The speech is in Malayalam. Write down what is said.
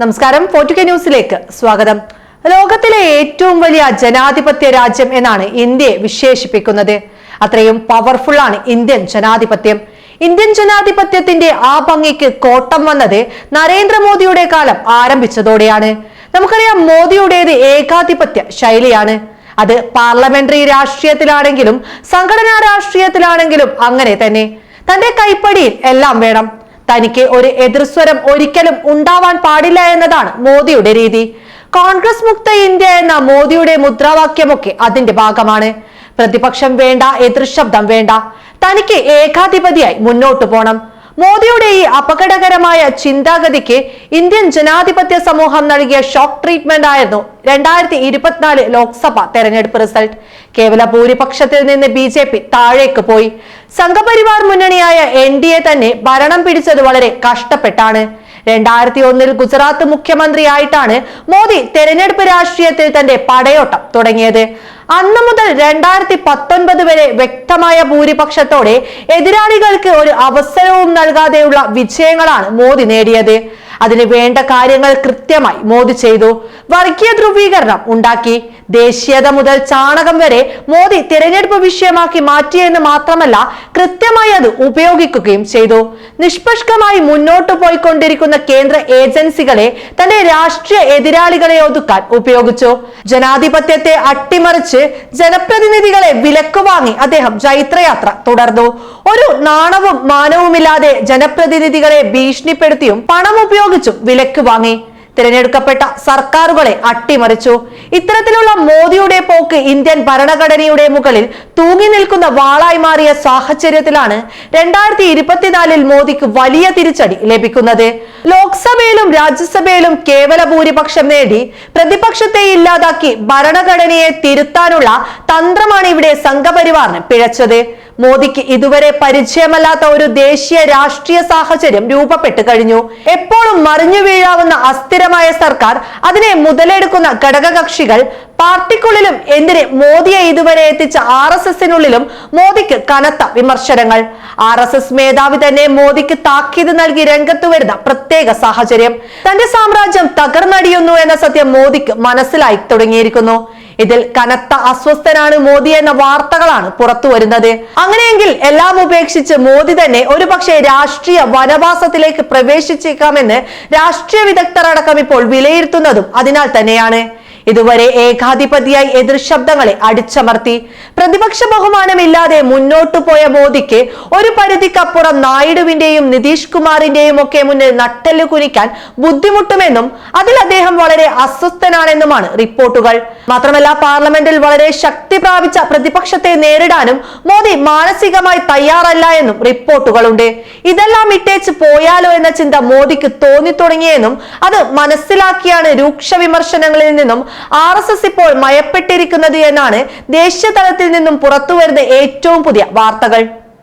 നമസ്കാരം. ഫോർട്ടുക ന്യൂസിലേക്ക് സ്വാഗതം. ലോകത്തിലെ ഏറ്റവും വലിയ ജനാധിപത്യ രാജ്യം എന്നാണ് ഇന്ത്യയെ വിശേഷിപ്പിക്കുന്നത്. അത്രയും പവർഫുൾ ആണ് ഇന്ത്യൻ ജനാധിപത്യം. ഇന്ത്യൻ ജനാധിപത്യത്തിന്റെ ആ ഭംഗിക്ക് കോട്ടം വന്നത് നരേന്ദ്രമോദിയുടെ കാലം ആരംഭിച്ചതോടെയാണ്. നമുക്കറിയാം മോദിയുടേത് ഏകാധിപത്യ ശൈലിയാണ്. അത് പാർലമെന്ററി രാഷ്ട്രീയത്തിലാണെങ്കിലും സംഘടനാ രാഷ്ട്രീയത്തിലാണെങ്കിലും അങ്ങനെ തന്നെ. തന്റെ കൈപ്പടിയിൽ എല്ലാം വേണം. തനിക്ക് ഒരു എതിർസ്വരം ഒരിക്കലും ഉണ്ടാവാൻ പാടില്ല എന്നതാണ് മോദിയുടെ രീതി. കോൺഗ്രസ് മുക്ത ഇന്ത്യ എന്ന മോദിയുടെ മുദ്രാവാക്യമൊക്കെ അതിന്റെ ഭാഗമാണ്. പ്രതിപക്ഷം വേണ്ട എതിർശബ്ദം വേണ്ട. തനിക്ക് ഏകാധിപതിയായി മുന്നോട്ടു പോണം. മോദിയുടെ ഈ അപകടകരമായ ചിന്താഗതിക്ക് ഇന്ത്യൻ ജനാധിപത്യ സമൂഹം നൽകിയ ഷോക്ക് ട്രീറ്റ്മെന്റ് ആയിരുന്നു രണ്ടായിരത്തി ഇരുപത്തിനാല് ലോക്സഭ തെരഞ്ഞെടുപ്പ് റിസൾട്ട് കേവല ഭൂരിപക്ഷത്തിൽ നിന്ന് ബി ജെ പി താഴേക്ക് പോയി. സംഘപരിവാർ മുന്നണിയായ എൻ ഡി എ തന്നെ ഭരണം പിടിച്ചത് വളരെ കഷ്ടപ്പെട്ടാണ്. രണ്ടായിരത്തി ഒന്നിൽ ഗുജറാത്ത് മുഖ്യമന്ത്രിയായിട്ടാണ് മോദി തെരഞ്ഞെടുപ്പ് രാഷ്ട്രീയത്തിൽ തന്റെ പടയോട്ടം തുടങ്ങിയത്. അന്നു മുതൽ രണ്ടായിരത്തി പത്തൊൻപത് വരെ വ്യക്തമായ ഭൂരിപക്ഷത്തോടെ എതിരാളികൾക്ക് ഒരു അവസരവും നൽകാതെയുള്ള വിജയങ്ങളാണ് മോദി നേടിയത്. അതിന് വേണ്ട കാര്യങ്ങൾ കൃത്യമായി മോദി ചെയ്തു. വർഗീയ ധ്രുവീകരണം ഉണ്ടാക്കി. ദേശീയത മുതൽ ചാണകം വരെ മോദി തിരഞ്ഞെടുപ്പ് വിഷയമാക്കി മാറ്റിയെന്ന് മാത്രമല്ല കൃത്യമായി അത് ഉപയോഗിക്കുകയും ചെയ്തു. നിഷ്പക്ഷമായി മുന്നോട്ടു പോയിക്കൊണ്ടിരിക്കുന്ന കേന്ദ്ര ഏജൻസികളെ തന്റെ രാഷ്ട്രീയ എതിരാളികളെ ഒതുക്കാൻ ഉപയോഗിച്ചു. ജനാധിപത്യത്തെ അട്ടിമറിച്ച് ജനപ്രതിനിധികളെ വിലക്ക് വാങ്ങി അദ്ദേഹം ജൈത്രയാത്ര തുടർന്നു. ഒരു നാണവും മാനവുമില്ലാതെ ജനപ്രതിനിധികളെ ഭീഷണിപ്പെടുത്തിയും പണം ഉപയോഗിച്ചും വിലക്ക് വാങ്ങി. തിരഞ്ഞെടുക്കപ്പെട്ട സർക്കാരുകളെ അട്ടിമറിച്ചു. ഇത്തരത്തിലുള്ള മോദിയുടെ പോക്ക് ഇന്ത്യൻ ഭരണഘടനയുടെ മുകളിൽ തൂങ്ങി നിൽക്കുന്ന വാളായി മാറിയ സാഹചര്യത്തിലാണ് രണ്ടായിരത്തി ഇരുപത്തിനാലിൽ മോദിക്ക് വലിയ തിരിച്ചടി ലഭിക്കുന്നത്. ലോക്സഭയിലും രാജ്യസഭയിലും കേവല ഭൂരിപക്ഷം നേടി പ്രതിപക്ഷത്തെ ഇല്ലാതാക്കി ഭരണഘടനയെ തിരുത്താനുള്ള തന്ത്രമാണ് ഇവിടെ സംഘപരിവാറിന് പിഴച്ചത്. മോദിക്ക് ഇതുവരെ പരിചയമല്ലാത്ത ഒരു ദേശീയ രാഷ്ട്രീയ സാഹചര്യം രൂപപ്പെട്ടു കഴിഞ്ഞു. എപ്പോഴും മറിഞ്ഞു വീഴാവുന്ന അസ്ഥിരമായ സർക്കാർ അതിനെ മുതലെടുക്കുന്ന ഘടകകക്ഷികൾ പാർട്ടിക്കുള്ളിലും എന്തിനെ മോദിയെ ഇതുവരെ എത്തിച്ച ആർ എസ് എസിനുള്ളിലും മോദിക്ക് കനത്ത വിമർശനങ്ങൾ. ആർ എസ് എസ് മേധാവി തന്നെ മോദിക്ക് താക്കീത് നൽകി രംഗത്ത് വരുന്ന പ്രത്യേക സാഹചര്യം. തന്റെ സാമ്രാജ്യം തകർന്നടിയുന്നു എന്ന സത്യം മോദിക്ക് മനസ്സിലായി തുടങ്ങിയിരിക്കുന്നു. ഇതിൽ കനത്ത അസ്വസ്ഥനാണ് മോദി എന്ന വാർത്തകളാണ് പുറത്തു വരുന്നത്. അങ്ങനെയെങ്കിൽ എല്ലാം ഉപേക്ഷിച്ച് മോദി തന്നെ ഒരുപക്ഷെ രാഷ്ട്രീയ വനവാസത്തിലേക്ക് പ്രവേശിച്ചേക്കാമെന്ന് രാഷ്ട്രീയ വിദഗ്ധർ അടക്കം ഇപ്പോൾ വിലയിരുത്തുന്നതും അതിനാൽ തന്നെയാണ്. ഇതുവരെ ഏകാധിപതിയായി എതിർ ശബ്ദങ്ങളെ അടിച്ചമർത്തി. പ്രതിപക്ഷ ബഹുമാനമില്ലാതെ മുന്നോട്ടു പോയ മോദിക്ക് ഒരു പരിധിക്കപ്പുറം നായിഡുവിന്റെയും നിതീഷ് കുമാറിന്റെയും ഒക്കെ മുന്നിൽ നട്ടൽ കുനിക്കാൻ ബുദ്ധിമുട്ടുമെന്നും അതിൽ അദ്ദേഹം വളരെ അസ്വസ്ഥനാണെന്നുമാണ് റിപ്പോർട്ടുകൾ. മാത്രമല്ല പാർലമെന്റിൽ വളരെ ശക്തി പ്രാപിച്ച പ്രതിപക്ഷത്തെ നേരിടാനും മോദി മാനസികമായി തയ്യാറല്ല എന്നും റിപ്പോർട്ടുകളുണ്ട്. ഇതെല്ലാം ഇട്ടേച്ച് പോയാലോ എന്ന ചിന്ത മോദിക്ക് തോന്നി തുടങ്ങിയെന്നും അത് മനസ്സിലാക്കിയാണ് രൂക്ഷ വിമർശനങ്ങളിൽ നിന്നും ആർ എസ് എസ് ഇപ്പോൾ മയപ്പെട്ടിരിക്കുന്നത് എന്നാണ് ദേശീയ തലത്തിൽ നിന്നും പുറത്തുവരുന്ന ഏറ്റവും പുതിയ വാർത്തകൾ.